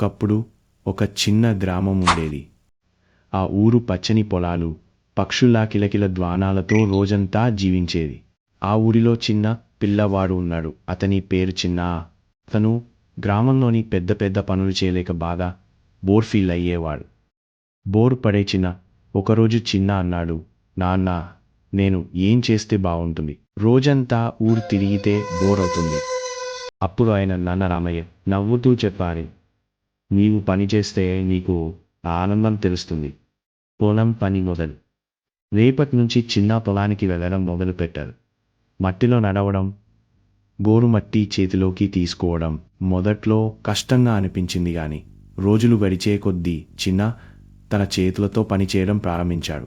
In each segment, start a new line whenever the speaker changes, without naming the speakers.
ఒకప్పుడు ఒక చిన్న గ్రామం ఉండేది. ఆ ఊరు పచ్చని పొలాలు పక్షుల్లా కిలకిల ద్వానాలతో రోజంతా జీవించేది. ఆ ఊరిలో చిన్న పిల్లవాడు ఉన్నాడు. అతని పేరు చిన్న. అతను గ్రామంలోని పెద్ద పెద్ద పనులు చేయలేక బాగా బోర్ ఫీల్ అయ్యేవాడు. బోర్ పడే చిన్న ఒకరోజు చిన్న అన్నాడు నాన్న నేను ఏం చేస్తే బాగుంటుంది? రోజంతా ఊరు తిరిగితే బోర్ అవుతుంది. అప్పుడు ఆయన నాన్న రామయ్య నవ్వుతూ చెప్పాలి. నీవు పని చేస్తే నీకు ఆనందం తెలుస్తుంది. పొలం పని మొదలు. రేపటి నుంచి చిన్న పొలానికి వెళ్ళడం మొదలుపెట్టారు. మట్టిలో నడవడం గోరు మట్టి చేతిలోకి తీసుకోవడం మొదట్లో కష్టంగా అనిపించింది గాని రోజులు గడిచే కొద్దీ చిన్న తన చేతులతో పనిచేయడం ప్రారంభించాడు.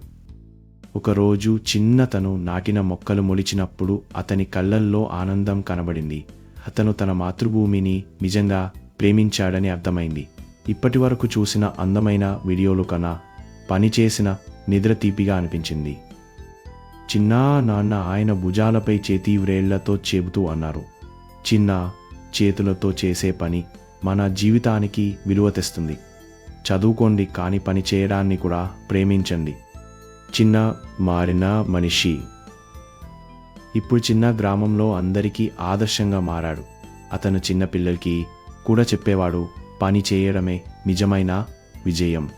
ఒకరోజు చిన్న తను నాటిన మొక్కలు మొలిచినప్పుడు అతని కళ్ళల్లో ఆనందం కనబడింది. అతను తన మాతృభూమిని నిజంగా ప్రేమించాడని అర్థమైంది. ఇప్పటి వరకు చూసిన అందమైన వీడియోలు కన్నా పనిచేసిన నిద్ర తీపిగా అనిపించింది. చిన్నా నాన్న ఆయన భుజాలపై చేతి వ్రేళ్ళతో చెబుతూ అన్నారు. చిన్న చేతులతో చేసే పని మన జీవితానికి విలువ తెస్తుంది. చదువుకోండి కాని పని చేయడాన్ని కూడా ప్రేమించండి. చిన్న మారిన మనిషి. ఇప్పుడు చిన్న గ్రామంలో అందరికీ ఆదర్శంగా మారాడు. అతను చిన్న పిల్లలకి కూడా చెప్పేవాడు. పని చేయడమే నిజమైన విజయం.